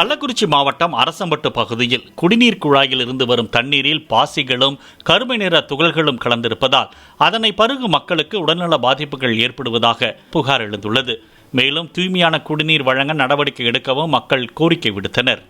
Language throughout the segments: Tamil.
கள்ளக்குறிச்சி மாவட்டம் அரசம்பட்டு பகுதியில் குடிநீர் குழாயில் இருந்து வரும் தண்ணீரில் பாசிகளும் கருமை நிற துகள்களும் கலந்திருப்பதால் அதனை பருகும் மக்களுக்கு உடல்நல பாதிப்புகள் ஏற்படுவதாக புகார் எழுந்துள்ளது. மேலும் தூய்மையான குடிநீர் வழங்க நடவடிக்கை எடுக்கவும் மக்கள் கோரிக்கை விடுத்தனர்.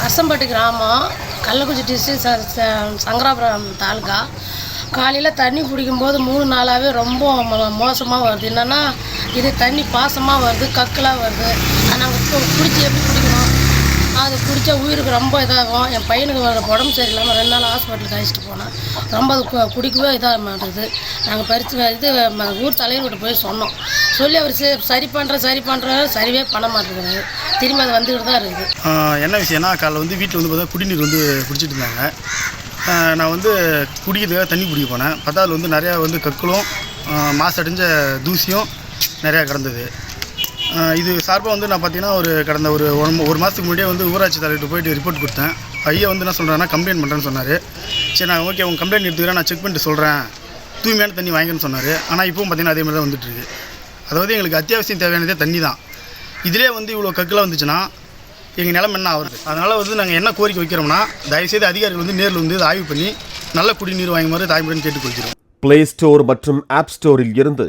அரசம்பட்டு கிராமம் கள்ளக்குறிச்சி டிஸ்ட்ரிக் ச சங்கராபுரம் தாலுகா. காலையில் தண்ணி குடிக்கும்போது மூணு நாளாகவே ரொம்ப மோசமாக வருது. என்னென்னா இது தண்ணி பாசமாக வருது கக்கலாக வருது. நாங்கள் குடிச்சு எப்படி குடிக்கணும் அது குடித்தா உயிருக்கு ரொம்ப இதாகும். என் பையனுக்கு வர உடம்பு சரியில்லாமல் ரெண்டு நாள் ஹாஸ்பிட்டலுக்கு அழைச்சிட்டு போனேன். ரொம்ப அது கு- குடிக்கவே இதாக மாட்டேங்குது நாங்கள் பறித்து இது ஊர் தலைவர்கிட்ட போய் சொன்னோம். சொல்லி அவர் சரி சரி பண்ணுற சரி பண்ணுற சரிவே பண்ண மாட்டேங்கிறாரு. திரும்பி அது வந்துக்கிட்டு தான் இருக்குது என்ன விஷயம்னா காலைல வந்து வீட்டில் வந்து பார்த்தா குடிநீர் வந்து குடிச்சிட்டு இருந்தாங்க. நான் வந்து குடிக்கிறதுக்காக தண்ணி குடிக்க போனேன். பார்த்தா அதில் வந்து நிறையா வந்து கற்களும் மாசடைஞ்ச தூசியும் நிறையா கிடந்தது. இது சார்பாக வந்து நான் பார்த்தீங்கன்னா ஒரு கடந்த ஒரு ஒரு மாதத்துக்கு முன்னாடியே வந்து ஊராட்சி தலைவர்கிட்ட போயிட்டு ரிப்போர்ட் கொடுத்தேன். ஐயா வந்து என்ன சொல்கிறேன்னா கம்ப்ளைண்ட் பண்ணுறேன்னு சொன்னார். சரி நான் ஓகே உங்கள் கம்ப்ளைண்ட் எடுத்துக்கிறேன் நான் செக் பண்ணிட்டு சொல்கிறேன் தூய்மையான தண்ணி வாங்கிக்கன்னு சொன்னார். ஆனால் இப்போவும் பார்த்தீங்கன்னா அதே மாதிரி தான் வந்துட்டுருக்கு. அதாவது எங்களுக்கு அத்தியாவசியம் தேவையானதே தண்ணி தான். இதிலே வந்து இவ்வளோ கக்கில் வந்துச்சுன்னா எங்கள் நிலம் என்ன ஆகுது அதனால் வந்து நாங்கள் என்ன கோரிக்கை வைக்கிறோம்னா தயவுசெய்து அதிகாரிகள் வந்து நேரில் வந்து ஆய்வு பண்ணி நல்ல குடிநீர் வாங்குமாறு தாய்மொழின்னு கேட்டுக்கொள்கிறோம். பிளே ஸ்டோர் மற்றும் ஆப் ஸ்டோரில் இருந்து